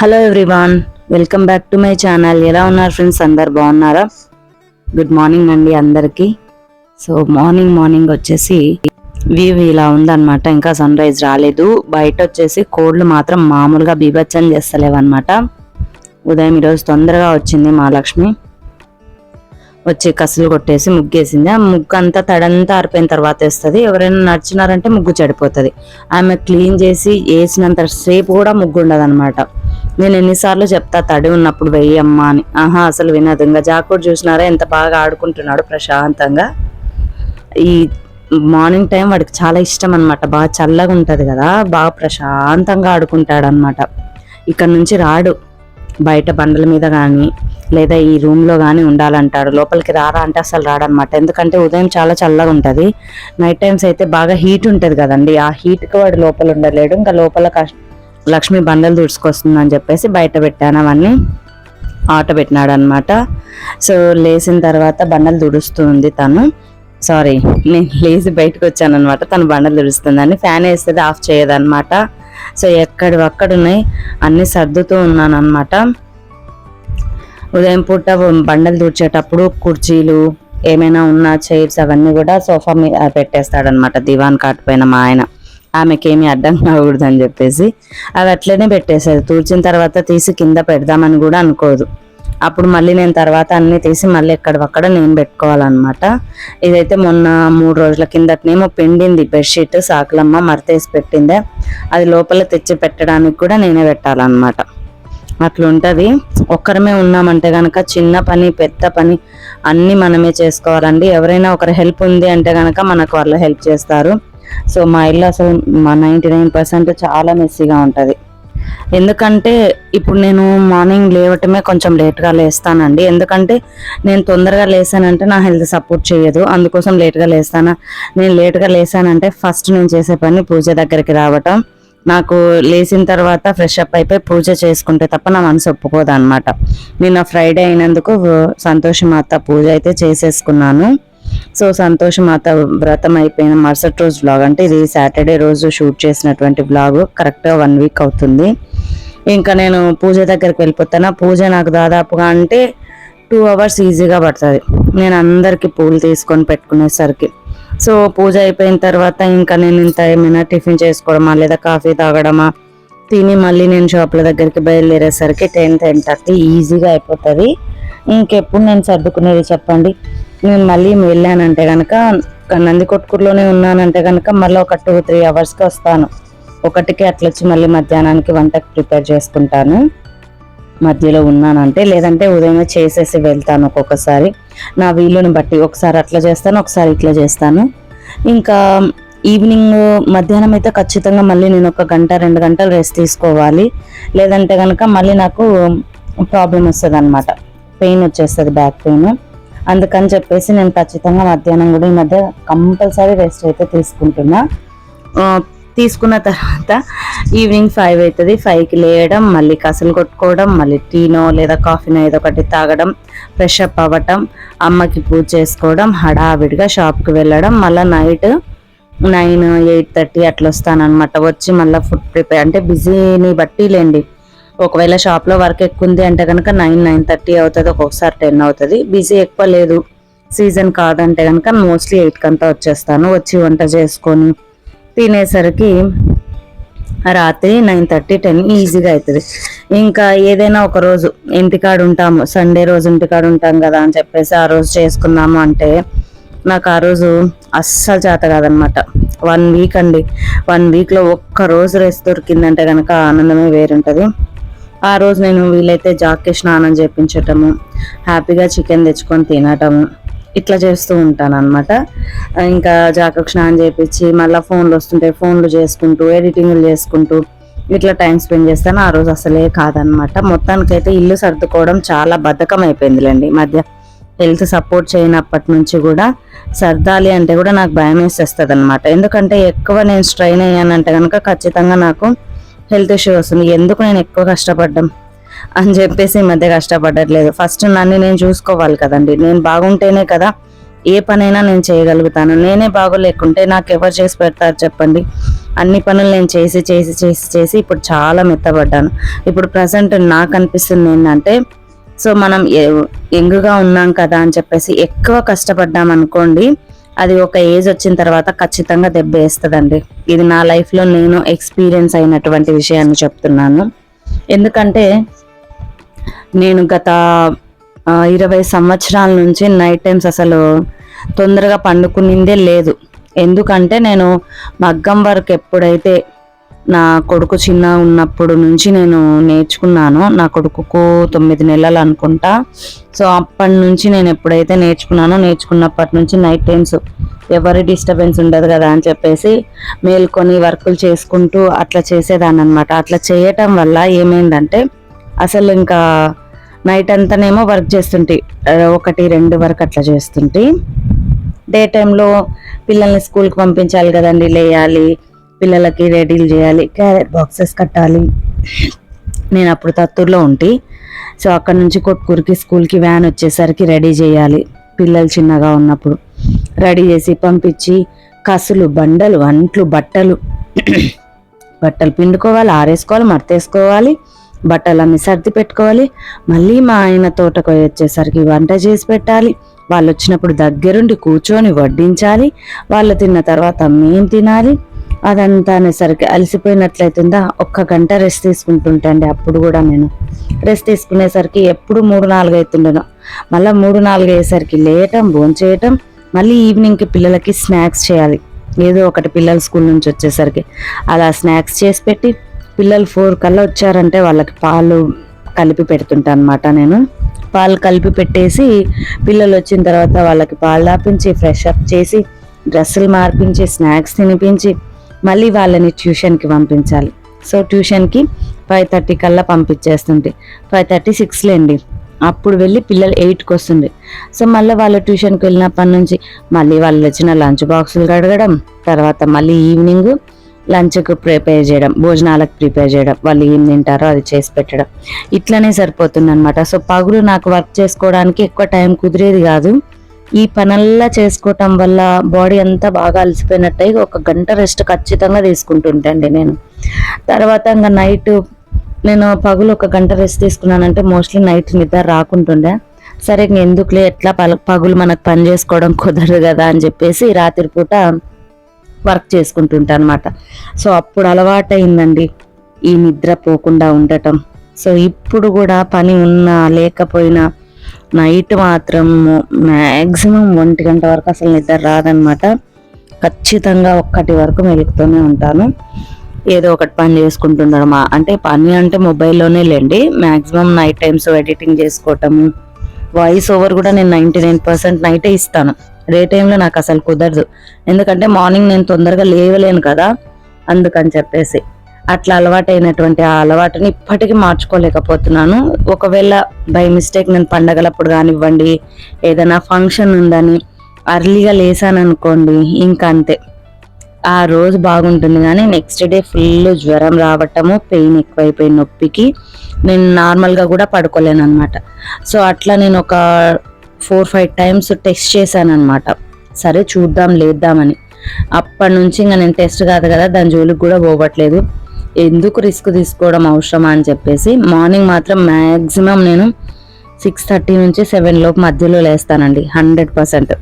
Hello everyone welcome back to my channel ఎలా ఉన్నారు friends అందరు బాగున్నారా? గుడ్ మార్నింగ్ అండి అందరికీ. సో మార్నింగ్ మార్నింగ్ వచ్చేసి వ్యూ ఇలా ఉందన్నమాట. ఇంకా సన్ రైజ్ రాలేదు. బయట వచ్చేసి కోళ్ళు మాత్రం మామూలుగా బీభత్సం చేస్తలేవన్నమాట. ఉదయం ఈరోజు తొందరగా వచ్చింది మా లక్ష్మి వచ్చి కసులు కొట్టేసి ముగ్గేసింది. ఆ ముగ్గు అంతా తడంతా ఆరిపోయిన తర్వాత వేస్తుంది. ఎవరైనా నడిచినారంటే ముగ్గు చెడిపోతుంది. ఆమె క్లీన్ చేసి వేసినంత సేపు కూడా ముగ్గు ఉండదు అనమాట నేను ఎన్నిసార్లు చెప్తా తడి ఉన్నప్పుడు వెయ్యమ్మా అని. ఆహా అసలు వినదు. ఇంకా జాకోడ్ చూసినారా? ఎంత బాగా ఆడుకుంటున్నాడు ప్రశాంతంగా. ఈ మార్నింగ్ టైం వాడికి చాలా ఇష్టం అనమాట బాగా చల్లగా ఉంటుంది కదా బాగా ప్రశాంతంగా ఆడుకుంటాడు అనమాట ఇక్కడ నుంచి రాడు. బయట బండల మీద కానీ లేదా ఈ రూమ్లో కానీ ఉండాలంటాడు. లోపలికి రారా అంటే అసలు రాడనమాట ఎందుకంటే ఉదయం చాలా చల్లగా ఉంటుంది. నైట్ టైమ్స్ అయితే బాగా హీట్ ఉంటుంది కదండి. ఆ హీట్కి వాడు లోపల ఉండలేడు. ఇంకా లోపల కష్ట లక్ష్మి బండలు తుడుచుకొస్తుందని చెప్పేసి బయట పెట్టాను అవన్నీ ఆట పెట్టినాడు అనమాట సో లేచిన తర్వాత బండలు తుడుస్తుంది తను. సారీ నేను లేచి బయటకు వచ్చాను అనమాట తను బండలు తుడుస్తుందని ఫ్యాన్ వేస్తుంది ఆఫ్ చేయదనమాట. సో ఎక్కడి ఒక్కడున్నాయి అన్ని సర్దుతూ ఉన్నాను అనమాట ఉదయం పూట బండలు తుడిచేటప్పుడు కుర్చీలు ఏమైనా ఉన్న చైర్స్ అవన్నీ కూడా సోఫా మీద పెట్టేస్తాడనమాట. దివాన్ కాట్ పైన మా ఆయన. ఆమెకేమీ అడ్డం కాకూడదు అని చెప్పేసి అవి అట్లనే పెట్టేసేది తూర్చిన తర్వాత తీసి కింద పెడదామని కూడా అనుకోదు. అప్పుడు మళ్ళీ నేను తర్వాత అన్నీ తీసి మళ్ళీ ఎక్కడక్కడ నేను పెట్టుకోవాలన్నమాట. ఇదైతే మొన్న మూడు రోజుల కిందటనేమో పిండింది బెడ్షీట్ సాకులమ్మ మరతేసి పెట్టిందే. అది లోపల తెచ్చి పెట్టడానికి కూడా నేనే పెట్టాలన్నమాట. అట్లుంటుంది. ఒక్కరమే ఉన్నామంటే కనుక చిన్న పని పెద్ద పని అన్నీ మనమే చేసుకోవాలండి. ఎవరైనా ఒకరి హెల్ప్ ఉంది అంటే కనుక మనకు వాళ్ళు హెల్ప్ చేస్తారు. సో మా ఇల్లు అసలు మా నైంటీ నైన్ పర్సెంట్ చాలా మెస్సీగా ఉంటుంది. ఎందుకంటే ఇప్పుడు నేను మార్నింగ్ లేవటమే కొంచెం లేట్గా లేస్తానండి. ఎందుకంటే నేను తొందరగా లేసానంటే నా హెల్త్ సపోర్ట్ చేయదు. అందుకోసం లేట్గా లేస్తాను. నేను లేట్గా లేసానంటే ఫస్ట్ నేను చేసే పని పూజ దగ్గరికి రావటం. నాకు లేచిన తర్వాత ఫ్రెష్ అప్ అయిపోయి పూజ చేసుకుంటే తప్ప నా మనసు ఒప్పుకోదు అనమాట నిన్న ఫ్రైడే అయినందుకు సంతోషమాత పూజ అయితే చేసేసుకున్నాను. సో సంతోషమాత వ్రతం అయిపోయిన మరుసటి రోజు బ్లాగ్ అంటే ఇది సాటర్డే రోజు షూట్ చేసినటువంటి బ్లాగ్ కరెక్ట్గా వన్ వీక్ అవుతుంది. ఇంకా నేను పూజ దగ్గరికి వెళ్ళిపోతాను? పూజ నాకు దాదాపుగా అంటే టూ అవర్స్ ఈజీగా పడుతుంది. నేను అందరికీ పూలు తీసుకొని పెట్టుకునేసరికి. సో పూజ అయిపోయిన తర్వాత ఇంకా నేను ఇంత ఏమైనా టిఫిన్ చేసుకోవడమా లేదా కాఫీ తాగడమా తిని మళ్ళీ నేను షాప్ల దగ్గరికి బయలుదేరేసరికి టెన్ టెన్ థర్టీ ఈజీగా అయిపోతుంది. ఇంకెప్పుడు నేను సర్దుకునేది చెప్పండి? నేను మళ్ళీ వెళ్ళానంటే కనుక నంది కొట్టుకుర్లోనే ఉన్నానంటే కనుక మళ్ళీ ఒక టూ త్రీ అవర్స్కి వస్తాను. ఒకటికి అట్లా వచ్చి మళ్ళీ మధ్యాహ్నానికి వంటకి ప్రిపేర్ చేసుకుంటాను. మధ్యలో ఉన్నానంటే లేదంటే ఉదయమే చేసేసి వెళ్తాను ఒక్కొక్కసారి. నా వీలుని బట్టి ఒకసారి అట్లా చేస్తాను ఒకసారి ఇట్లా చేస్తాను. ఇంకా ఈవినింగ్ మధ్యాహ్నం అయితే ఖచ్చితంగా మళ్ళీ నేను ఒక గంట రెండు గంటలు రెస్ట్ తీసుకోవాలి. లేదంటే కనుక మళ్ళీ నాకు ప్రాబ్లం వస్తుంది అనమాట పెయిన్ వచ్చేస్తుంది బ్యాక్ పెయిన్ అందుకని చెప్పేసి నేను ఖచ్చితంగా మధ్యాహ్నం కూడా ఈ మధ్య కంపల్సరీ రెస్ట్ అయితే తీసుకుంటున్నా. తీసుకున్న తర్వాత ఈవినింగ్ ఫైవ్ అవుతుంది ఫైవ్కి లేయడం మళ్ళీ కసలు కొట్టుకోవడం మళ్ళీ టీనో లేదా కాఫీనో ఏదో ఒకటి తాగడం ఫ్రెష్ అప్ అవ్వటం అమ్మకి పూజ చేసుకోవడం హడావిడిగా షాప్కి వెళ్ళడం మళ్ళీ నైట్ నైన్ ఎయిట్ థర్టీ అట్లా వస్తానన్నమాట వచ్చి మళ్ళీ ఫుడ్ ప్రిపేర్ అంటే బిజీని బట్టి లేండి. ఒకవేళ షాప్లో వర్క్ ఎక్కువ ఉంది అంటే కనుక నైన్ నైన్ థర్టీ అవుతుంది ఒక్కొక్కసారి టెన్ అవుతుంది. బిజీ ఎక్కువ లేదు. సీజన్ కాదంటే కనుక మోస్ట్లీ ఎయిట్కి అంతా వచ్చేస్తాను. వచ్చి వంట చేసుకొని తినేసరికి రాత్రి నైన్ థర్టీ టెన్ ఈజీగా అవుతుంది ఇంకా ఏదైనా ఒక రోజు ఇంటికాడ ఉంటాము. సండే రోజు ఇంటికాడ ఉంటాం కదా అని చెప్పేసి ఆ రోజు చేసుకున్నాము అంటే నాకు ఆ రోజు అస్సలు చేత కాదనమాట వన్ వీక్ అండి. వన్ వీక్లో ఒక్క రోజు రెస్ట్ దొరికిందంటే కనుక ఆనందమే వేరుంటుంది. ఆ రోజు నేను వీలైతే జాక్కి స్నానం చేపించటము హ్యాపీగా చికెన్ తెచ్చుకొని తినటము ఇట్లా చేస్తూ ఉంటాను అనమాట ఇంకా జాకకు స్నానం చేపించి మళ్ళీ ఫోన్లు వస్తుంటాయి ఫోన్లు చేసుకుంటూ ఎడిటింగ్లు చేసుకుంటూ ఇట్లా టైం స్పెండ్ చేస్తాను. ఆ రోజు అసలే కాదనమాట మొత్తానికైతే ఇల్లు సర్దుకోవడం చాలా బద్ధకం అయిపోయిందిలేండి. ఈ మధ్య హెల్త్ సపోర్ట్ చేయనప్పటి నుంచి కూడా సర్దాలి అంటే కూడా నాకు భయం వేసేస్తుంది అనమాట ఎందుకంటే ఎక్కువ నేను స్ట్రైన్ అయ్యానంటే కనుక ఖచ్చితంగా నాకు హెల్త్ ఇష్యూ వస్తుంది. ఎందుకు నేను ఎక్కువ కష్టపడ్డం? అని చెప్పేసి ఈ మధ్య కష్టపడట్లేదు. ఫస్ట్ నన్ను నేను చూసుకోవాలి కదండి. నేను బాగుంటేనే కదా ఏ పనైనా నేను చేయగలుగుతాను. నేనే బాగోలేకుంటే నాకు ఎవరు చేసి పెడతారు చెప్పండి? అన్ని పనులు నేను చేసి చేసి చేసి చేసి ఇప్పుడు చాలా మెత్తబడ్డాను. ఇప్పుడు ప్రజెంట్ నాకు అనిపిస్తుంది ఏంటంటే సో మనం యంగ్గా ఉన్నాం కదా అని చెప్పేసి ఎక్కువ కష్టపడ్డాం అనుకోండి అది ఒక ఏజ్ వచ్చిన తర్వాత ఖచ్చితంగా దెబ్బ వేస్తుందండి. ఇది నా లైఫ్లో నేను ఎక్స్పీరియన్స్ అయినటువంటి విషయాన్ని చెప్తున్నాను. ఎందుకంటే నేను గత ఇరవై సంవత్సరాల నుంచి నైట్ టైమ్స్ అసలు తొందరగా పండుకునిందే లేదు. ఎందుకంటే నేను మగ్గం వర్క్ ఎప్పుడైతే నా కొడుకు చిన్న ఉన్నప్పుడు నుంచి నేను నేర్చుకున్నాను. నా కొడుకుకు తొమ్మిది నెలలు అనుకుంటా. సో అప్పటి నుంచి నేను ఎప్పుడైతే నేర్చుకున్నానో నేర్చుకున్నప్పటి నుంచి నైట్ టైమ్స్ ఎవరి డిస్టర్బెన్స్ ఉండదు కదా అని చెప్పేసి మేల్కొని వర్కులు చేసుకుంటూ అట్లా చేసేదాన్ని అనమాట అట్లా చేయటం వల్ల ఏమైందంటే అసలు ఇంకా నైట్ అంతానేమో వర్క్ చేస్తుంటే. ఒకటి రెండు వరకు అట్లా చేస్తుంటే. డే టైంలో పిల్లల్ని స్కూల్కి పంపించాలి కదండి లేయాలి. పిల్లలకి రెడీలు చేయాలి క్యారెట్ బాక్సెస్ కట్టాలి. నేను అప్పుడు తత్తూరులో ఉంటి. సో అక్కడ నుంచి కొట్కూరికి స్కూల్కి వ్యాన్ వచ్చేసరికి రెడీ చేయాలి. పిల్లలు చిన్నగా ఉన్నప్పుడు రెడీ చేసి పంపించి కసులు బండలు అంట్లు బట్టలు. బట్టలు పిండుకోవాలి ఆరేసుకోవాలి మరతేసుకోవాలి బట్టలు అన్ని సర్ది పెట్టుకోవాలి. మళ్ళీ మా ఆయన తోటకు వచ్చేసరికి వంట చేసి పెట్టాలి. వాళ్ళు వచ్చినప్పుడు దగ్గరుండి కూర్చొని వడ్డించాలి. వాళ్ళు తిన్న తర్వాత మేం తినాలి. అదంతా అనేసరికి అలసిపోయినట్లయితుందా? ఒక్క గంట రెస్ట్ తీసుకుంటుంటండి అప్పుడు కూడా నేను. రెస్ట్ తీసుకునేసరికి ఎప్పుడు మూడు నాలుగు అవుతుండను మళ్ళీ మూడు నాలుగు అయ్యేసరికి లేయటం భోంచేయటం మళ్ళీ ఈవినింగ్కి పిల్లలకి స్నాక్స్ చేయాలి. ఏదో ఒకటి పిల్లలు స్కూల్ నుంచి వచ్చేసరికి. అలా స్నాక్స్ చేసి పెట్టి పిల్లలు ఫోర్ కల్లా వచ్చారంటే వాళ్ళకి పాలు కలిపి పెడుతుంటా అనమాట నేను. పాలు కలిపి పెట్టేసి పిల్లలు వచ్చిన తర్వాత వాళ్ళకి పాలు దాపించి ఫ్రెష్ అప్ చేసి డ్రెస్సులు మార్పించి స్నాక్స్ తినిపించి మళ్ళీ వాళ్ళని ట్యూషన్కి పంపించాలి. సో ట్యూషన్కి ఫైవ్ థర్టీ కల్లా పంపించేస్తుంటే ఫైవ్ థర్టీ సిక్స్లేండి అప్పుడు వెళ్ళి పిల్లలు ఎయిట్కి వస్తుంది సో మళ్ళీ వాళ్ళు ట్యూషన్కి వెళ్ళినప్పటి నుంచి మళ్ళీ వాళ్ళు వచ్చిన లంచ్ బాక్సులు కడగడం తర్వాత మళ్ళీ ఈవినింగ్ లంచ్కి ప్రిపేర్ చేయడం భోజనాలకు ప్రిపేర్ చేయడం వాళ్ళు ఏం తింటారో అది చేసి పెట్టడం. ఇట్లనే సరిపోతుంది అనమాట సో పగులు నాకు వర్క్ చేసుకోవడానికి ఎక్కువ టైం కుదిరేది కాదు. ఈ పనల్లా చేసుకోవటం వల్ల బాడీ అంతా బాగా అలసిపోయినట్టయి ఒక గంట రెస్ట్ ఖచ్చితంగా తీసుకుంటుంటండి నేను. తర్వాత ఇంకా నైట్ నేను పగులు ఒక గంట రెస్ట్ తీసుకున్నానంటే మోస్ట్లీ నైట్ నిద్ర రాకుంటుండే. సరే ఇంక ఎందుకులే ఎట్లా పగులు మనకు పని చేసుకోవడం కుదరదు కదా అని చెప్పేసి రాత్రిపూట వర్క్ చేసుకుంటుంటా అనమాట సో అప్పుడు అలవాటైందండి ఈ నిద్ర పోకుండా ఉండటం. సో ఇప్పుడు కూడా పని ఉన్నా లేకపోయినా నైట్ మాత్రం మ్యాక్సిమం ఒంటి గంట వరకు అసలు నిద్ర రాదనమాట. ఖచ్చితంగా ఒక్కటి వరకు మెలుగుతూనే ఉంటాను. ఏదో ఒకటి పని చేసుకుంటుండడం అంటే పని అంటే మొబైల్లోనే లేండి. మ్యాక్సిమం నైట్ టైమ్స్ ఎడిటింగ్ చేసుకోవటము వాయిస్ ఓవర్ కూడా నేను నైంటీ నైన్ పర్సెంట్ నైటే ఇస్తాను. డే టైంలో నాకు అసలు కుదరదు. ఎందుకంటే మార్నింగ్ నేను తొందరగా లేవలేను కదా. అందుకని చెప్పేసి. అట్లా అలవాటైనటువంటి ఆ అలవాటుని ఇప్పటికీ మార్చుకోలేకపోతున్నాను. ఒకవేళ బై మిస్టేక్ నేను పండగలప్పుడు కానివ్వండి ఏదైనా ఫంక్షన్ ఉందని అర్లీగా లేసాను అనుకోండి ఇంకా అంతే ఆ రోజు బాగుంటుంది కానీ నెక్స్ట్ డే ఫుల్ జ్వరం రావటము పెయిన్ ఎక్కువైపోయి నొప్పికి నేను నార్మల్గా కూడా పడుకోలేను అనమాట సో అట్లా నేను ఒక ఫోర్ ఫైవ్ టైమ్స్ టెస్ట్ చేశాను అనమాట సరే చూద్దాం లేద్దామని. అప్పటి నుంచి ఇంకా నేను టెస్ట్ కాదు కదా దాని జోలికి కూడా పోవట్లేదు. ఎందుకు రిస్క్ తీసుకోవడం అవసరమా అని చెప్పేసి మార్నింగ్ మాత్రం మ్యాక్సిమం నేను సిక్స్ థర్టీ నుంచి సెవెన్ లోపు మధ్యలో లేస్తానండి హండ్రెడ్ పర్సెంట్.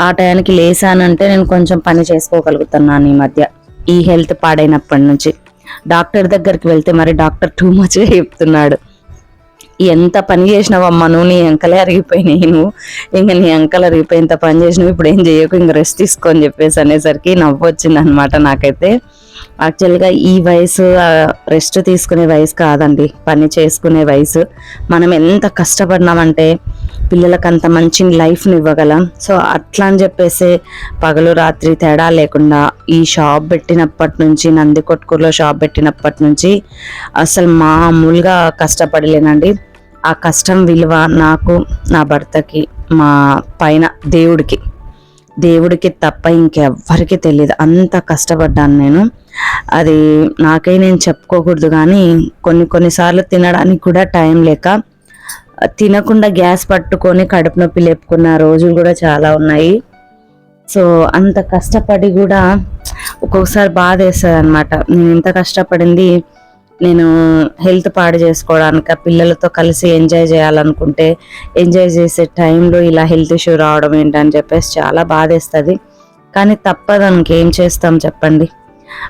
ఆ టయానికి లేసానంటే నేను కొంచెం పని చేసుకోగలుగుతున్నాను ఈ మధ్య ఈ హెల్త్ పాడైనప్పటి నుంచి. డాక్టర్ దగ్గరికి వెళ్తే మరి డాక్టర్ టూ మచ్గా చెప్తున్నాడు. ఎంత పని చేసినావమ్మా నువ్వు? నీ అంకలే అరిగిపోయినాయి నువ్వు. ఇంకా నీ అంకలు అరిగిపోయేంత పని చేసినావు ఇప్పుడు ఏం చేయకు? ఇంక రెస్ట్ తీసుకొని చెప్పేసి అనేసరికి నవ్వు వచ్చింది అనమాట నాకైతే యాక్చువల్గా ఈ వయసు రెస్ట్ తీసుకునే వయసు కాదండి. పని చేసుకునే వయసు. మనం ఎంత కష్టపడినామంటే పిల్లలకు అంత మంచి లైఫ్ని ఇవ్వగలం. సో అట్లా అని చెప్పేసి పగలు రాత్రి తేడా లేకుండా ఈ షాప్ పెట్టినప్పటి నుంచి నంది కొట్కూరులో షాప్ పెట్టినప్పటి నుంచి అసలు మామూలుగా కష్టపడలేనండి. ఆ కష్టం విలువ నాకు నా భర్తకి మా పైన దేవుడికి. దేవుడికి తప్ప ఇంకెవ్వరికి తెలియదు అంత కష్టపడ్డాను నేను. అది నాకై నేను చెప్పుకోకూడదు కానీ కొన్ని కొన్నిసార్లు తినడానికి కూడా టైం లేక తినకుండా గ్యాస్ పట్టుకొని కడుపు నొప్పి లేపుకున్న రోజులు కూడా చాలా ఉన్నాయి. సో అంత కష్టపడి కూడా ఒక్కొక్కసారి బాధ వేస్తుంది అనమాట నేను ఇంత కష్టపడింది నేను హెల్త్ పాడు చేసుకోవడానికి పిల్లలతో కలిసి ఎంజాయ్ చేయాలనుకుంటే ఎంజాయ్ చేసే టైంలో ఇలా హెల్త్ ఇష్యూ రావడం ఏంటని చెప్పేసి చాలా బాధేస్తుంది. కానీ తప్పదు ఏం చేస్తాం చెప్పండి.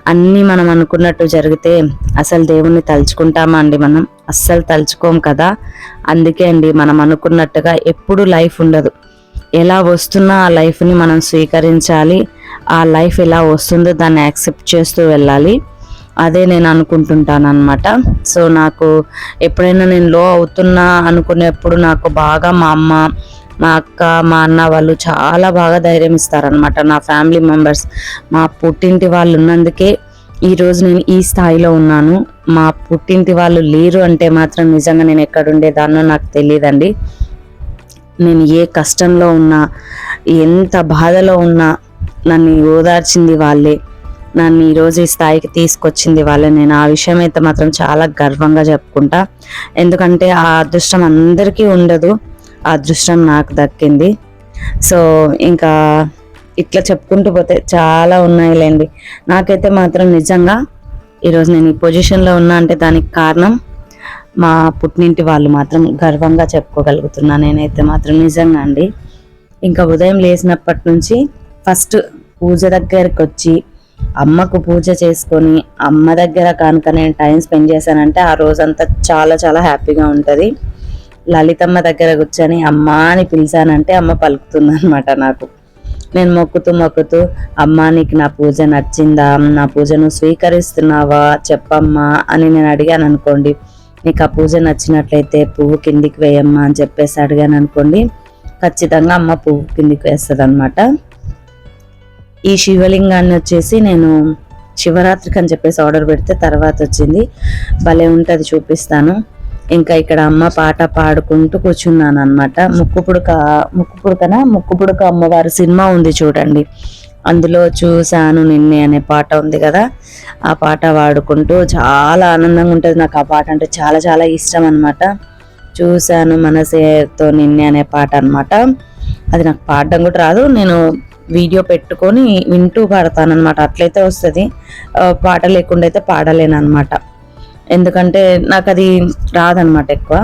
అన్నీ మనం అనుకున్నట్టు జరిగితే అసలు దేవుణ్ణి తలుచుకుంటామా అండి మనం? అస్సలు తలుచుకోం కదా? అందుకే అండి మనం అనుకున్నట్టుగా ఎప్పుడు లైఫ్ ఉండదు. ఎలా వస్తున్నా ఆ లైఫ్ని మనం స్వీకరించాలి. ఆ లైఫ్ ఎలా వస్తుందో దాన్ని యాక్సెప్ట్ చేస్తూ వెళ్ళాలి. అదే నేను అనుకుంటుంటాను అనమాట సో నాకు ఎప్పుడైనా నేను లో అవుతున్నా అనుకునేప్పుడు నాకు బాగా మా అమ్మ మా అక్క మా అన్న వాళ్ళు చాలా బాగా ధైర్యం ఇస్తారనమాట నా ఫ్యామిలీ మెంబర్స్. మా పుట్టింటి వాళ్ళు ఉన్నందుకే ఈరోజు నేను ఈ స్థాయిలో ఉన్నాను. మా పుట్టింటి వాళ్ళు లేరు అంటే మాత్రం నిజంగా నేను ఎక్కడుండేదాన్నో నాకు తెలియదండి. నేను ఏ కష్టంలో ఉన్నా ఎంత బాధలో ఉన్నా నన్ను ఓదార్చింది వాళ్ళే. నన్ను ఈరోజు ఈ స్థాయికి తీసుకొచ్చింది వాళ్ళే. నేను ఆ విషయం అయితే మాత్రం చాలా గర్వంగా చెప్పుకుంటా. ఎందుకంటే ఆ అదృష్టం అందరికీ ఉండదు. ఆ అదృష్టం నాకు దక్కింది. సో ఇంకా ఇట్లా చెప్పుకుంటూ పోతే చాలా ఉన్నాయిలేండి. నాకైతే మాత్రం నిజంగా ఈరోజు నేను ఈ పొజిషన్లో ఉన్నా అంటే దానికి కారణం మా పుట్టినింటి వాళ్ళు మాత్రం గర్వంగా చెప్పుకోగలుగుతున్నా. నేనైతే మాత్రం నిజంగా అండి. ఇంకా ఉదయం లేచినప్పటి నుంచి ఫస్ట్ పూజ దగ్గరికి వచ్చి అమ్మకు పూజ చేసుకొని అమ్మ దగ్గర కనుక నేను టైం స్పెండ్ చేశానంటే ఆ రోజంతా చాలా చాలా హ్యాపీగా ఉంటుంది. లలితమ్మ దగ్గర కూర్చొని అమ్మ అని పిలిచానంటే అమ్మ పలుకుతుంది అనమాట నాకు. నేను మొక్కుతూ మొక్కుతూ అమ్మ నీకు నా పూజ నచ్చిందా? నా పూజను స్వీకరిస్తున్నావా? చెప్పమ్మా అని నేను అడిగాను అనుకోండి. నీకు ఆ పూజ నచ్చినట్లయితే పువ్వు కిందికి వేయమ్మా అని చెప్పేసి అడిగాను అనుకోండి. ఖచ్చితంగా అమ్మ పువ్వు కిందికి వేస్తుంది అనమాట ఈ శివలింగాన్ని వచ్చేసి నేను శివరాత్రికి అని చెప్పేసి ఆర్డర్ పెడితే తర్వాత వచ్చింది. భలే ఉంటుంది చూపిస్తాను. ఇంకా ఇక్కడ అమ్మ పాట పాడుకుంటూ కూర్చున్నాను అనమాట ముక్కు పుడక ముక్కు పుడకన? ముక్కు పుడక అమ్మవారి సినిమా ఉంది చూడండి. అందులో చూశాను నిన్నే అనే పాట ఉంది కదా. ఆ పాట పాడుకుంటూ చాలా ఆనందంగా ఉంటుంది. నాకు ఆ పాట అంటే చాలా చాలా ఇష్టం అనమాట చూశాను మనసేతో నిన్నే అనే పాట అనమాట అది నాకు పాడడం కూడా రాదు. నేను వీడియో పెట్టుకొని వింటూ పాడతాను అనమాట అట్లయితే వస్తుంది. పాట లేకుండా అయితే పాడలేనమాట ఎందుకంటే నాకు అది రాదనమాట ఎక్కువ.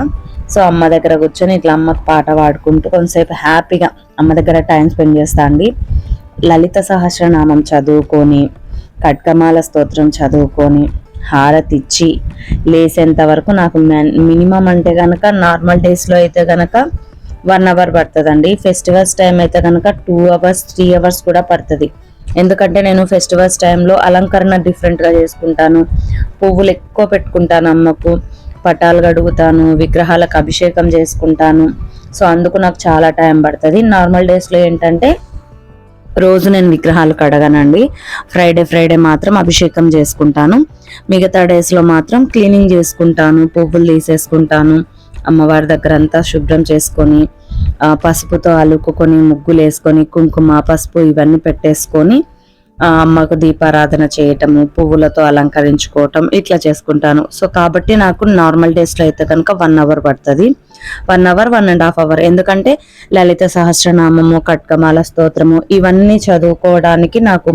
సో అమ్మ దగ్గర కూర్చొని ఇట్లా అమ్మ పాట పాడుకుంటూ కొంతసేపు హ్యాపీగా అమ్మ దగ్గర టైం స్పెండ్ చేస్తా అండి. లలిత సహస్రనామం చదువుకొని కట్కమాల స్తోత్రం చదువుకొని హారతి ఇచ్చి లేసేంత వరకు నాకు మినిమం అంటే కనుక నార్మల్ డేస్లో అయితే కనుక వన్ అవర్ పడుతుందండి. ఫెస్టివల్స్ టైం అయితే కనుక టూ అవర్స్ త్రీ అవర్స్ కూడా పడుతుంది. ఎందుకంటే నేను ఫెస్టివల్స్ టైంలో అలంకరణ డిఫరెంట్గా చేసుకుంటాను. పువ్వులు ఎక్కువ పెట్టుకుంటాను అమ్మకు. పటాలు గడుగుతాను విగ్రహాలకు అభిషేకం చేసుకుంటాను. సో అందుకు నాకు చాలా టైం పడుతుంది. నార్మల్ డేస్లో ఏంటంటే రోజు నేను విగ్రహాలు కడగనండి. ఫ్రైడే ఫ్రైడే మాత్రం అభిషేకం చేసుకుంటాను. మిగతా డేస్లో మాత్రం క్లీనింగ్ చేసుకుంటాను పువ్వులు తీసేసుకుంటాను. అమ్మవారి దగ్గర అంతా శుభ్రం చేసుకొని పసుపుతో అలుకుకొని ముగ్గులు వేసుకొని కుంకుమ పసుపు ఇవన్నీ పెట్టేసుకొని అమ్మకు దీపారాధన చేయటము పువ్వులతో అలంకరించుకోవటం ఇట్లా చేసుకుంటాను. సో కాబట్టి నాకు నార్మల్ డేస్లో అయితే కనుక వన్ అవర్ పడుతుంది. One hour one and half hour. ఎందుకంటే లలిత సహస్రనామము కట్కమాల స్తోత్రము ఇవన్నీ చదువుకోవడానికి నాకు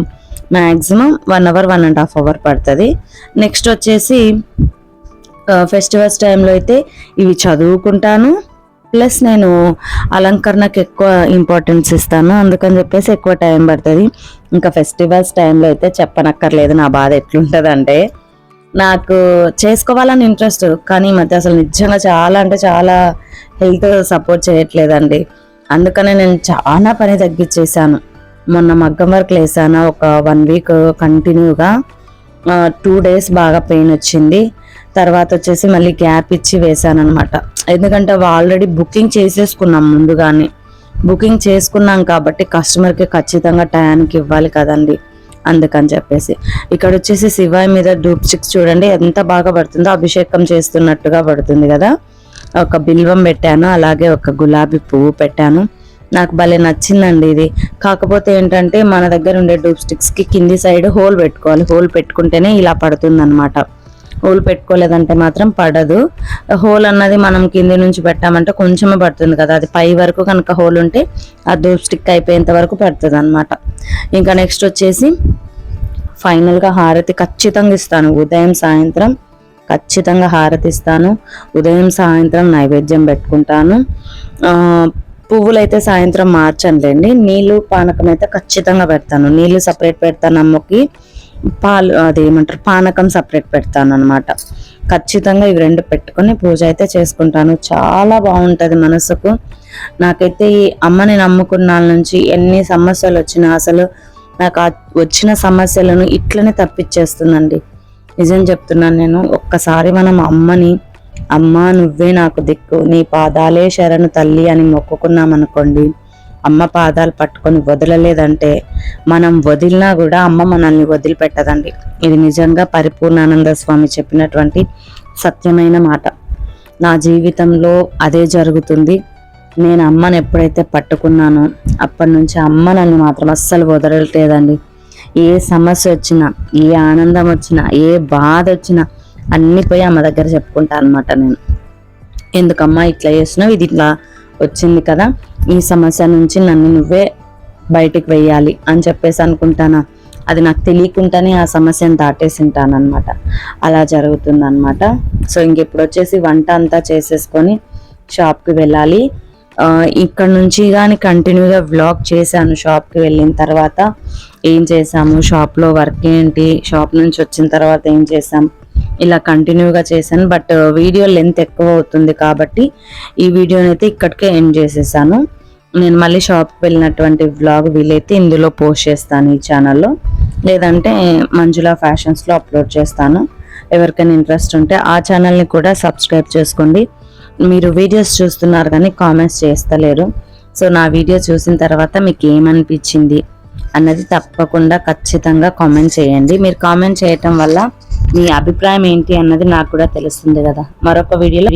maximum one hour one and half hour పడుతుంది. నెక్స్ట్ వచ్చేసి ఫెస్టివల్స్ టైంలో అయితే ఇవి చదువుకుంటాను. ప్లస్ నేను అలంకరణకు ఎక్కువ ఇంపార్టెన్స్ ఇస్తాను. అందుకని చెప్పేసి ఎక్కువ టైం పడుతుంది. ఇంకా ఫెస్టివల్స్ టైంలో అయితే చెప్పనక్కర్లేదు. నా బాధ ఎట్లుంటుంది అంటే నాకు చేసుకోవాలని ఇంట్రెస్ట్ కానీ ఈ మధ్య అసలు నిజంగా చాలా అంటే చాలా హెల్త్ సపోర్ట్ చేయట్లేదండి. అందుకనే నేను చాలా పని తగ్గించేసాను మొన్న మగ్గం వర్క్ వేసాను ఒక వన్ వీక్ కంటిన్యూగా టూ డేస్ బాగా పెయిన్ వచ్చింది. తర్వాత వచ్చేసి మళ్ళీ గ్యాప్ ఇచ్చి వేసాను అనమాట ఎందుకంటే ఆల్రెడీ బుకింగ్ చేసేసుకున్నాం ముందుగానే. బుకింగ్ చేసుకున్నాం కాబట్టి కస్టమర్కి ఖచ్చితంగా టయానికి ఇవ్వాలి కదండి. అందుకని చెప్పేసి. ఇక్కడ వచ్చేసి శివాయి మీద డూప్ చిక్స్ చూడండి ఎంత బాగా పడుతుందో అభిషేకం చేస్తున్నట్టుగా పడుతుంది కదా. ఒక బిల్వం పెట్టాను అలాగే ఒక గులాబీ పువ్వు పెట్టాను. నాకు భలే నచ్చిందండి ఇది. కాకపోతే ఏంటంటే మన దగ్గర ఉండే డూప్ స్టిక్స్కి కింది సైడ్ హోల్ పెట్టుకోవాలి. హోల్ పెట్టుకుంటేనే ఇలా పడుతుంది అనమాట హోల్ పెట్టుకోలేదంటే మాత్రం పడదు. హోల్ అన్నది మనం కింది నుంచి పెట్టామంటే కొంచెమే పడుతుంది కదా. అది పై వరకు కనుక హోల్ ఉంటే ఆ దూప్ స్టిక్ అయిపోయేంత వరకు పడుతుంది అనమాట ఇంకా నెక్స్ట్ వచ్చేసి ఫైనల్గా హారతి ఖచ్చితంగా ఇస్తాను. ఉదయం సాయంత్రం ఖచ్చితంగా హారతి ఇస్తాను. ఉదయం సాయంత్రం నైవేద్యం పెట్టుకుంటాను. పువ్వులు పువ్వులైతే సాయంత్రం మార్చనులేండి. నీళ్ళు పానకం అయితే ఖచ్చితంగా పెడతాను. నీళ్ళు సపరేట్ పెడతాను అమ్మకి. పాలు అది ఏమంటారు పానకం సపరేట్ పెడతాను అనమాట ఖచ్చితంగా ఇవి రెండు పెట్టుకొని పూజ అయితే చేసుకుంటాను. చాలా బాగుంటుంది మనసుకు. నాకైతే ఈ అమ్మని నమ్ముకున్న నుంచి ఎన్ని సమస్యలు వచ్చినా అసలు నాకు వచ్చిన సమస్యలను ఇట్లనే తప్పించేస్తుందండి. నిజం చెప్తున్నాను నేను ఒక్కసారి మనం అమ్మని అమ్మ నువ్వే నాకు దిక్కు నీ పాదాలే శరణు తల్లి అని మొక్కుకున్నాం అనుకోండి అమ్మ పాదాలు పట్టుకొని వదలలేదంటే మనం వదిలినా కూడా అమ్మ మనల్ని వదిలిపెట్టదండి. ఇది నిజంగా పరిపూర్ణానంద స్వామి చెప్పినటువంటి సత్యమైన మాట. నా జీవితంలో అదే జరుగుతుంది. నేను అమ్మని ఎప్పుడైతే పట్టుకున్నానో అప్పటి నుంచి అమ్మ నన్ను మాత్రం అస్సలు వదలట్లేదండి. ఏ సమస్య వచ్చినా ఏ ఆనందం వచ్చినా ఏ బాధ వచ్చినా అన్ని పోయి అమ్మ దగ్గర చెప్పుకుంటా అనమాట నేను. ఎందుకమ్మా ఇట్లా చేసినావు ఇది ఇట్లా వచ్చింది కదా? ఈ సమస్య నుంచి నన్ను నువ్వే బయటికి వెయ్యాలి అని చెప్పేసి అనుకుంటానా? అది నాకు తెలియకుండానే ఆ సమస్యను దాటేసి అలా జరుగుతుందనమాట సో ఇంకెప్పుడు వచ్చేసి వంట అంతా చేసేసుకొని షాప్కి వెళ్ళాలి. ఇక్కడ నుంచి కానీ కంటిన్యూగా వ్లాగ్ చేశాను షాప్కి వెళ్ళిన తర్వాత. ఏం చేసాము షాప్లో వర్క్ ఏంటి? షాప్ నుంచి వచ్చిన తర్వాత ఏం చేసాం ఇలా కంటిన్యూగా చేశాను. బట్ వీడియో లెంత్ ఎక్కువ అవుతుంది కాబట్టి ఈ వీడియోని అయితే ఇక్కడికే ఎండ్ చేసేసాను. నేను మళ్ళీ షాప్కి వెళ్ళినటువంటి వ్లాగ్ వీలైతే ఇందులో పోస్ట్ చేస్తాను ఈ ఛానల్లో లేదంటే మంజులా ఫ్యాషన్స్లో అప్లోడ్ చేస్తాను. ఎవరికైనా ఇంట్రెస్ట్ ఉంటే ఆ ఛానల్ని కూడా సబ్స్క్రైబ్ చేసుకోండి. మీరు వీడియోస్ చూస్తున్నారు కానీ కామెంట్స్ చేస్తలేరు. సో నా వీడియో చూసిన తర్వాత మీకు ఏమనిపించింది? అన్నది తప్పకుండా ఖచ్చితంగా కామెంట్ చేయండి. మీరు కామెంట్ చేయటం వల్ల మీ అభిప్రాయం ఏంటి అన్నది నాకు కూడా తెలుస్తుంది కదా. మరొక వీడియోలో